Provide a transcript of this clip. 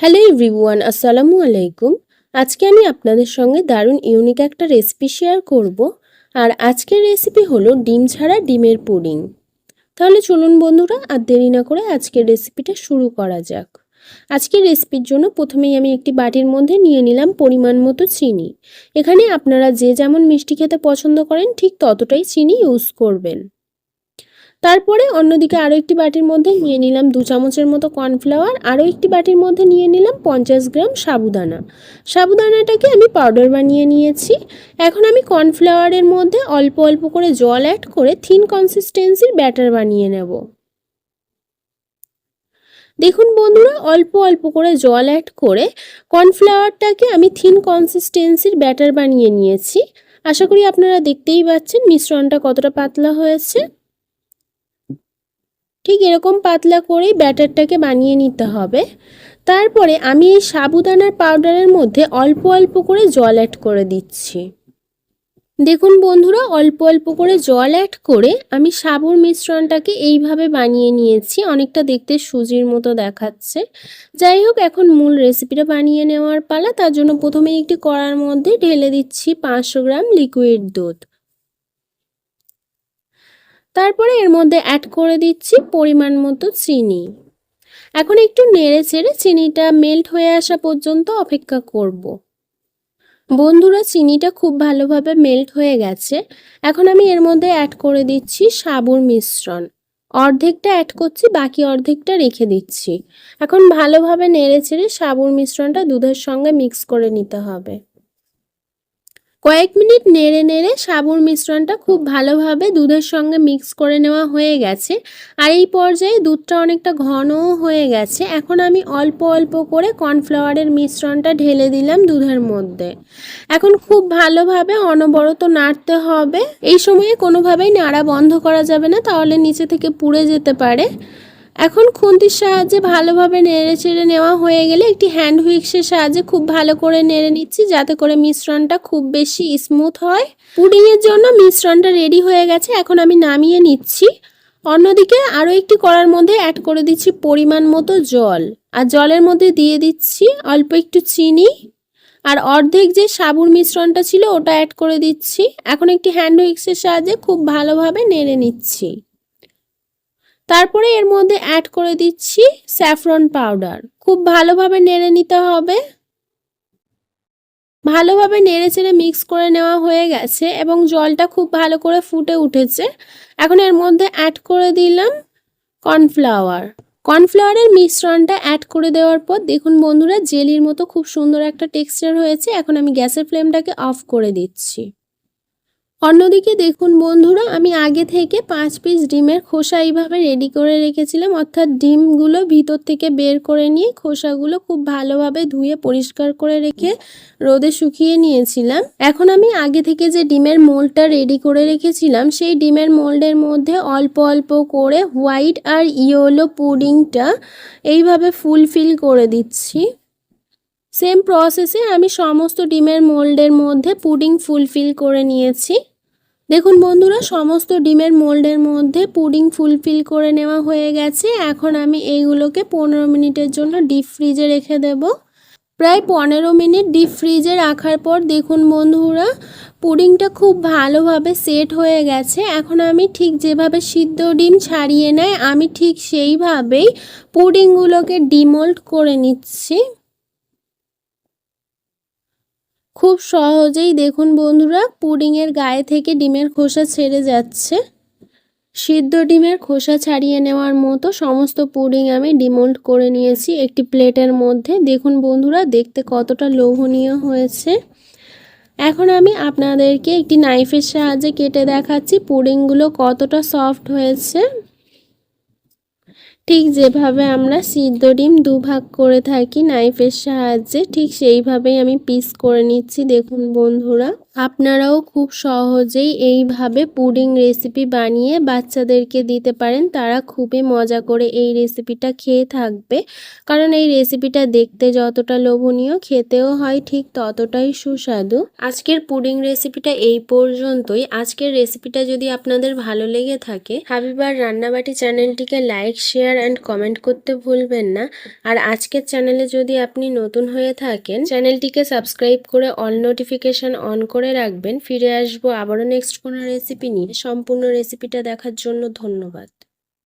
Hello everyone, আসসালামু আলাইকুম। আজকে আমি আপনাদের সঙ্গে দারুণ ইউনিক একটা রেসিপি শেয়ার করব। আর আজকের রেসিপি হলো ডিম ছাড়া ডিমের পুডিং। তাহলে চলুন বন্ধুরা, আর দেরি না করে আজকের রেসিপিটা শুরু করা যাক। আজকের রেসিপির জন্য প্রথমেই আমি একটি বাটির মধ্যে নিয়ে নিলাম পরিমাণ মতো চিনি। এখানে আপনারা যে যেমন মিষ্টি খেতে পছন্দ করেন, ঠিক ততটাই চিনি ইউজ করবেন। তারপরে অন্যদিকে আরও একটি বাটির মধ্যে নিয়ে নিলাম দু চামচের মতো কর্নফ্লাওয়ার আরও একটি বাটির মধ্যে নিয়ে নিলাম পঞ্চাশ গ্রাম সাবুদানা। সাবুদানাটাকে আমি পাউডার বানিয়ে নিয়েছি। এখন আমি কর্নফ্লাওয়ারের মধ্যে অল্প অল্প করে জল অ্যাড করে থিন কনসিস্টেন্সির ব্যাটার বানিয়ে নেব। দেখুন বন্ধুরা, অল্প অল্প করে জল অ্যাড করে কর্নফ্লাওয়ারটাকে আমি থিন কনসিস্টেন্সির ব্যাটার বানিয়ে নিয়েছি। আশা করি আপনারা দেখতেই পাচ্ছেন মিশ্রণটা কতটা পাতলা হয়েছে। ঠিক এরকম পাতলা করেই ব্যাটারটাকে বানিয়ে নিতে হবে। তারপরে আমি এই সাবুদানার পাউডারের মধ্যে অল্প অল্প করে জল অ্যাড করে দিচ্ছি। দেখুন বন্ধুরা, অল্প অল্প করে জল অ্যাড করে আমি সাবুর মিশ্রণটাকে এইভাবে বানিয়ে নিয়েছি। অনেকটা দেখতে সুজির মতো দেখাচ্ছে। যাই হোক, এখন মূল রেসিপিটা বানিয়ে নেওয়ার পালা। তার জন্য প্রথমে একটি কড়ার মধ্যে ঢেলে দিচ্ছি পাঁচশো গ্রাম লিকুইড দুধ। তারপরে এর মধ্যে অ্যাড করে দিচ্ছি পরিমাণ মতো চিনি। এখন একটু নেড়ে চেড়ে চিনিটা মেল্ট হয়ে আসা পর্যন্ত অপেক্ষা করব। বন্ধুরা, চিনিটা খুব ভালোভাবে মেল্ট হয়ে গেছে। এখন আমি এর মধ্যে অ্যাড করে দিচ্ছি সাবুর মিশ্রণ। অর্ধেকটা অ্যাড করছি, বাকি অর্ধেকটা রেখে দিচ্ছি। এখন ভালোভাবে নেড়ে চেড়ে সাবুর মিশ্রণটা দুধের সঙ্গে মিক্স করে নিতে হবে। কয়েক মিনিট নেড়ে নেড়ে সাবুর মিশ্রণটা খুব ভালোভাবে দুধের সঙ্গে মিক্স করে নেওয়া হয়ে গেছে। আর এই পর্যায়ে দুধটা অনেকটা ঘনও হয়ে গেছে। এখন আমি অল্প অল্প করে কর্নফ্লাওয়ারের মিশ্রণটা ঢেলে দিলাম দুধের মধ্যে। এখন খুব ভালোভাবে অনবরত নাড়তে হবে। এই সময়ে কোনোভাবেই নাড়া বন্ধ করা যাবে না, তাহলে নিচে থেকে পুড়ে যেতে পারে। এখন খুন্তির সাহায্যে ভালোভাবে নেড়ে চেড়ে নেওয়া হয়ে গেলে একটি হ্যান্ড হুইক্সের সাহায্যে খুব ভালো করে নেড়ে নিচ্ছি, যাতে করে মিশ্রণটা খুব বেশি স্মুথ হয়। পুডিংয়ের জন্য মিশ্রণটা রেডি হয়ে গেছে, এখন আমি নামিয়ে নিচ্ছি। অন্যদিকে আরও একটি কড়ার মধ্যে অ্যাড করে দিচ্ছি পরিমাণ মতো জল। আর জলের মধ্যে দিয়ে দিচ্ছি অল্প একটু চিনি। আর অর্ধেক যে সাবুর মিশ্রণটা ছিল ওটা অ্যাড করে দিচ্ছি। এখন একটি হ্যান্ড হুইক্সের সাহায্যে খুব ভালোভাবে নেড়ে নিচ্ছি। তারপরে এর মধ্যে অ্যাড করে দিচ্ছি স্যাফরন পাউডার খুব ভালোভাবে নেড়ে নিতে হবে। ভালোভাবে নেড়ে চেড়ে মিক্স করে নেওয়া হয়ে গেছে এবং জলটা খুব ভালো করে ফুটে উঠেছে। এখন এর মধ্যে অ্যাড করে দিলাম কর্নফ্লাওয়ার কর্নফ্লাওয়ারের মিশ্রণটা অ্যাড করে দেওয়ার পর দেখুন বন্ধুরা, জেলির মতো খুব সুন্দর একটা টেক্সচার হয়েছে। এখন আমি গ্যাসের ফ্লেমটাকে অফ করে দিচ্ছি। অন্যদিকে দেখুন বন্ধুরা, আমি আগে থেকে পাঁচ পিস ডিমের খোসা এইভাবে রেডি করে রেখেছিলাম। অর্থাৎ ডিমগুলো ভিতর থেকে বের করে নিয়ে খোসাগুলো খুব ভালোভাবে ধুয়ে পরিষ্কার করে রেখে রোদে শুকিয়ে নিয়েছিলাম। এখন আমি আগে থেকে যে ডিমের মোল্ডটা রেডি করে রেখেছিলাম, সেই ডিমের মোল্ডের মধ্যে অল্প অল্প করে হোয়াইট আর ইয়েলো পুডিংটা এইভাবে ফুলফিল করে দিচ্ছি। সেম প্রসেসে আমি সমস্ত ডিমের মোল্ডের মধ্যে পুডিং ফুলফিল করে নিয়েছি। দেখুন বন্ধুরা, সমস্ত ডিমের মোল্ডের মধ্যে পুডিং ফুলফিল করে নেওয়া হয়ে গেছে। এখন আমি এইগুলোকে পনেরো মিনিটের জন্য ডিপ ফ্রিজে রেখে দেব। প্রায় পনেরো মিনিট ডিপ ফ্রিজে রাখার পর দেখুন বন্ধুরা, পুডিংটা খুব ভালোভাবে সেট হয়ে গেছে। এখন আমি ঠিক যেভাবে সিদ্ধ ডিম ছাড়িয়ে নেয়, আমি ঠিক সেইভাবেই পুডিংগুলোকে ডিমোল্ড করে নিচ্ছি। খুব সহজেই দেখুন বন্ধুরা, পুডিংয়ের গায়ে থেকে ডিমের খোসা ছেড়ে যাচ্ছে। সিদ্ধ ডিমের খোসা ছাড়িয়ে নেওয়ার মতো সমস্ত পুডিং আমি ডিমোল্ড করে নিয়েছি একটি প্লেটের মধ্যে। দেখুন বন্ধুরা, দেখতে কতটা লোভনীয় হয়েছে। এখন আমি আপনাদেরকে একটি নাইফের সাহায্যে কেটে দেখাচ্ছি পুডিংগুলো কতটা সফট হয়েছে। ঠিক যেভাবে আমরা সিদ্ধ ডিম দুভাগ করে থাকি নাইফের সাহায্যে, ঠিক সেইভাবেই আমি পিস করে নিচ্ছি। দেখুন বন্ধুরা, আপনারাও খুব সহজেই এইভাবে পুডিং রেসিপি বানিয়ে বাচ্চাদেরকে দিতে পারেন। তারা খুবই মজা করে এই রেসিপিটা খেয়ে থাকবে। কারণ এই রেসিপিটা দেখতে যতটা লোভনীয়, খেতেও হয় ঠিক ততটাই সুস্বাদু। আজকের পুডিং রেসিপিটা এই পর্যন্তই। আজকের রেসিপিটা যদি আপনাদের ভালো লেগে থাকে, হাবিবার রান্নাবাটি চ্যানেলটিকে লাইক, শেয়ার অ্যান্ড কমেন্ট করতে ভুলবেন না। আর আজকের চ্যানেলে যদি আপনি নতুন হয়ে থাকেন চ্যানেলটিকে সাবস্ক্রাইব করে অল নোটিফিকেশন অন করে রাখবেন। ফিরে আসব আবারও নেক্সট কোনো রেসিপি নিয়ে। সম্পূর্ণ রেসিপিটা দেখার জন্য ধন্যবাদ।